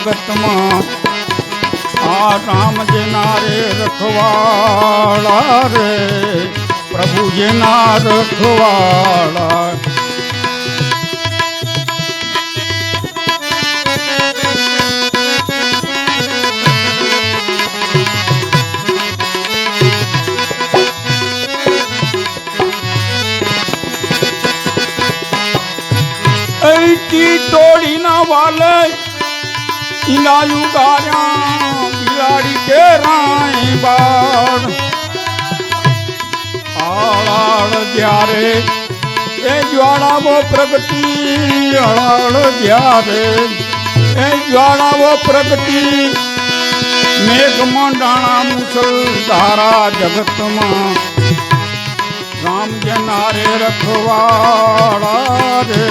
જગતમાં. આ રામજીના રે રખવાળા રે પ્રભુજીના રખવાળા એકી ટોળીના વાલે ઇનાયુ ગાર્યા, બિલાડી કે રાય બાળ આળાળ જ્યારે એ જ્વાળાવો પ્રગતિ અળાળ જ્યારે એ જ્વાળાવો પ્રગતિ મેઘમાં મંડાણા મુસલ ધારા જગતમાં. રામ જનારે રખવાળા રે,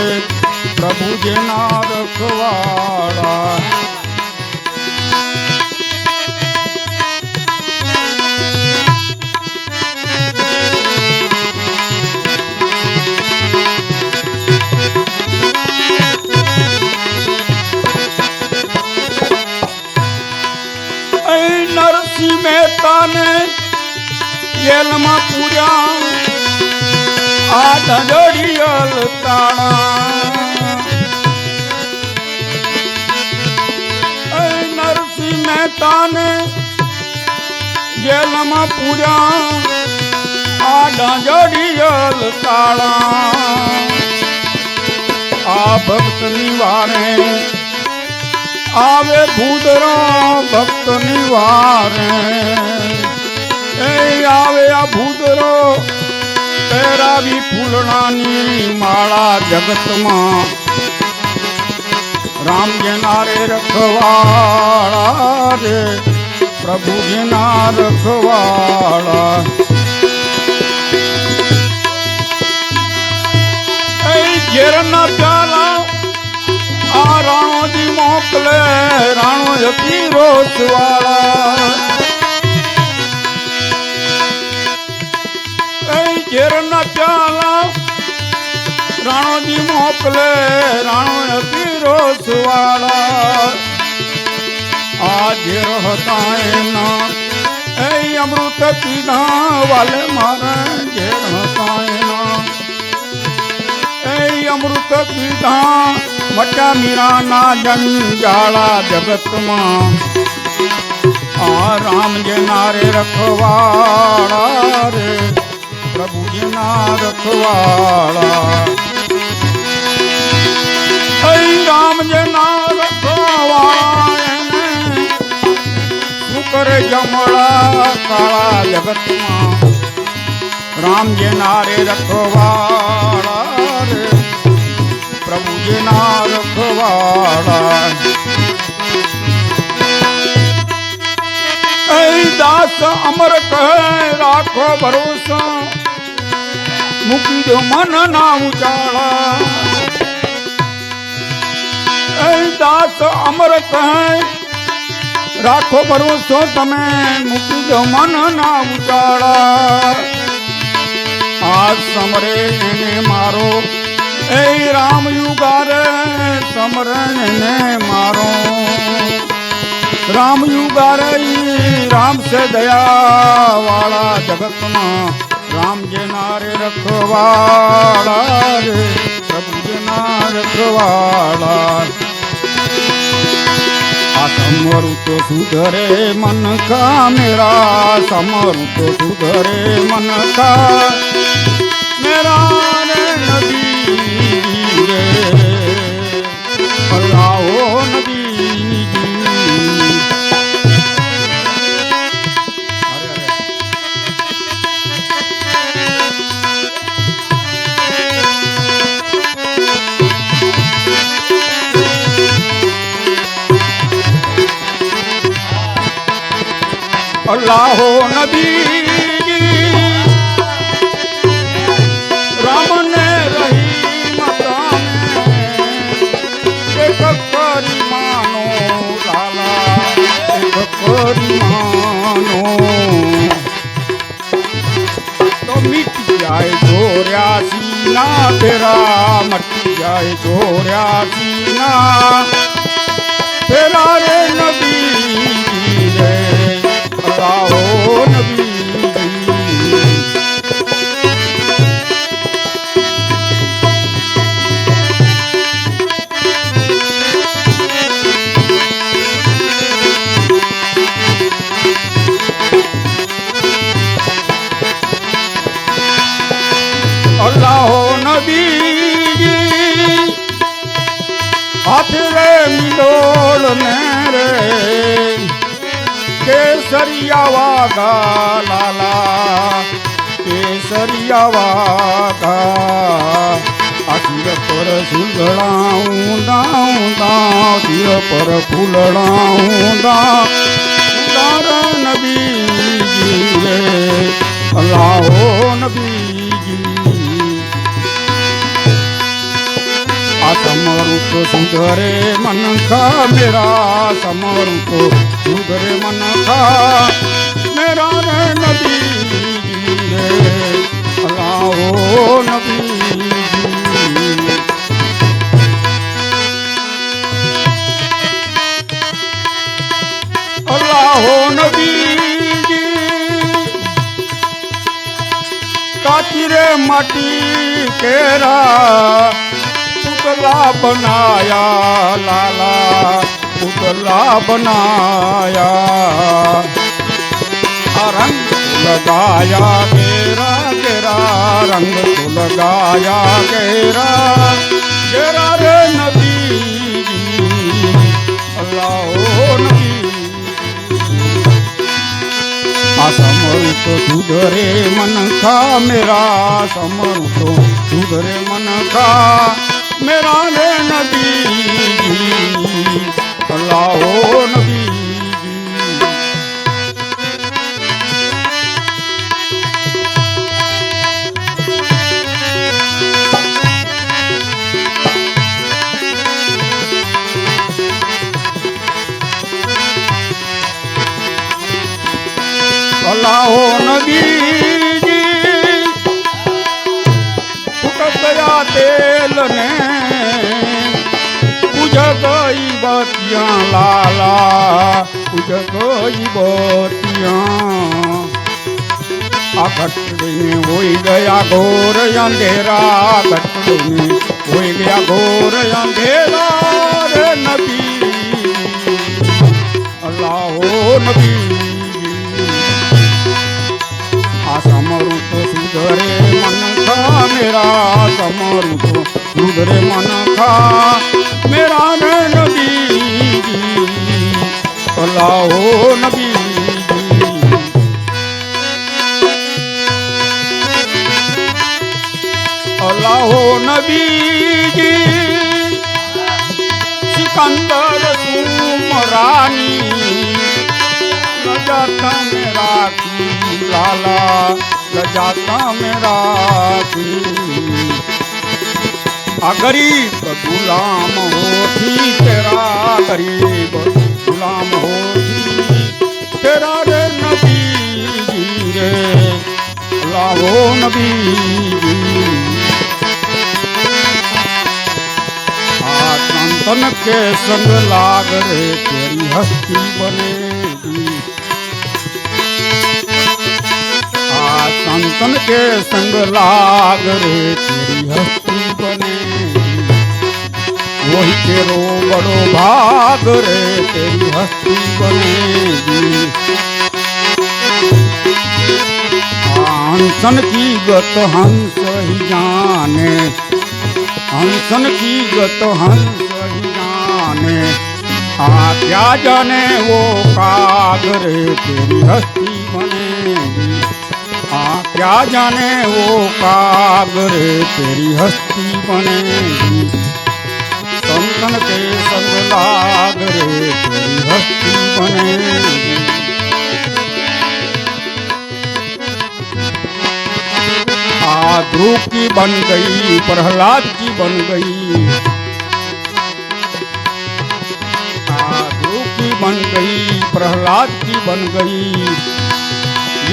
પ્રભુ જેના રખવાળા આ દંડડિયલ તાણા અહીં નરસિંહ મહેતાને જેલમાં પૂજા, આ ડાંજડિયલ તાળા આ ભક્તની વારે આવે ભૂદરો ભક્તની વારે. એ આવે આ ભૂદરો પહેરાવી ફૂલણાની માળા જગતમાં. રામ જેના રે રખવાળા રે, પ્રભુ જેના રખવાળા. ઘેરના પ્યાલા આ રાણોજી મોકલે રાણો હતી રોસવાળા એ ઘેરના પ્યાલા રાણોજી મોકલે રાણો હતી સુવાળા. આ ઘેર હતા એના. એ અમૃત પીધા વાલે મારા ઘેર હતા એના. એ અમૃત પીધા મટા મીરાના જંજાળા જગતમાં. આ રામ જે નારે રખવાળા રે. પ્રભુજીના રખવાળા હૈ રામ જેના રખવાળા એને શું કરે જમળા કાળા જગતમાં? રામ જેના રે રખવાળા રે. પ્રભુજીના રખવાળા દાસ અમર કહે, રાખો ભરોસો. મૂકી મન ના ઉચાળા દાસ અમર કહે રાખો ભરોસો તમે, મૂકી દો મન ના ઉચાળા આ સમરે એને મારો, એ રામ યુગારે સમરે ને મારો. રામ યુગારે રામ છે દયા વાળા જગતમાં રામ જે નારે રખવાળા રે પ્રભુ જે ના રખવાળા આ સમરું તો સુધરે મન કા મેરા સમરું તો સુધરે મન કા મેરા રે નબી રે. અલ્લાહો તેરા મટી કેસરિયા વાગા લાલા કેસરિયા વાગા આશીર પર સુંદડા ઊંડા ઊંડા શિર પર ફૂલડા ઊંડા તો સુધરે મન ખા મેરા તમારું તો સુધરે મન ખા મેરા રે નબી રે અલ્લાહો નબી અલ્લાહો નબી કાચી રે માટી કેરા. પુતલા બનાયા લાલા પુતલા બનાયા રંગ લગાયા ગેરા ગેરા રંગ લગાયા ગેરા ગેરા રે નદી અલ્લાહો નદી આ સમરું તો સુધરે મન ખા મેરા સમરું તો સુધરે મન ખા મેરા રે નબી અલ્લાહો નબી અલ્લાહો નબી ફૂટ ગયા તેલ ને પૂજ બતિયા લાલા પૂજ ગઈ બતિયા આ ઘટડીને હોઈ ગયા ઘોર અંધેરા ઘટડીને હોઈ ગયા ઘોર અંધેરા. बीज। सिकंदर रानी लजाता मेरा लाला लजाता मेरा गरीब गुलाम होती तेरा, गरीब गुलाम होती तेरा रे नबी जी रे, लाओ नबी जी સંતન કે સંગ લાગ રે તેરી હસ્તી બનેગી આ સંતન કે સંગ લાગ રે તેરી હસ્તી બને વહી તેરો બડો ભાગ રે તેરી હસ્તી બનેગી હંસન કી ગત હંસ જાને. હંસન કી ગત હંસ हंस ही क्या जाने वो काग रे तेरी हस्ती बनेगी आ क्या जाने वो काग रे तेरी हस्ती बनेगी संतन के संग लाग तेरी हस्ती बनेगी ध्रुव की बन गई, प्रहलाद की बन गई। प्रहलाद की बन गई।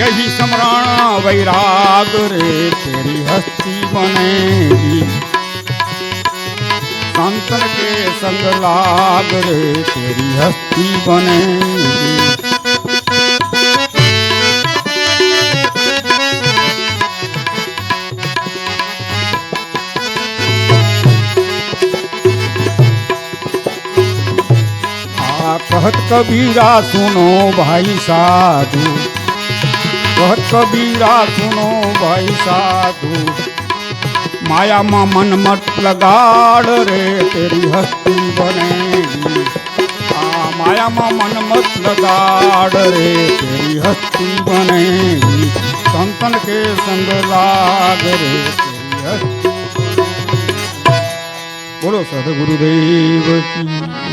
यही सम्राणा वैराग रे, तेरी हस्ती बनेगी। संतर के संग लाग रे, तेरी हस्ती बनेगी। आ कहत कबीरा, सुनो भाई साधु। कहत कबीरा, सुनो भाई साधु। माया मा मन मत लगाड़ रे, तेरी हस्ती बनेगी। माया मा मन मत लगाड़ रे, तेरी हस्ती बनेगी। संतन के संग लाग रे, तेरी हस्ती बोलो सदगुरुदेव की।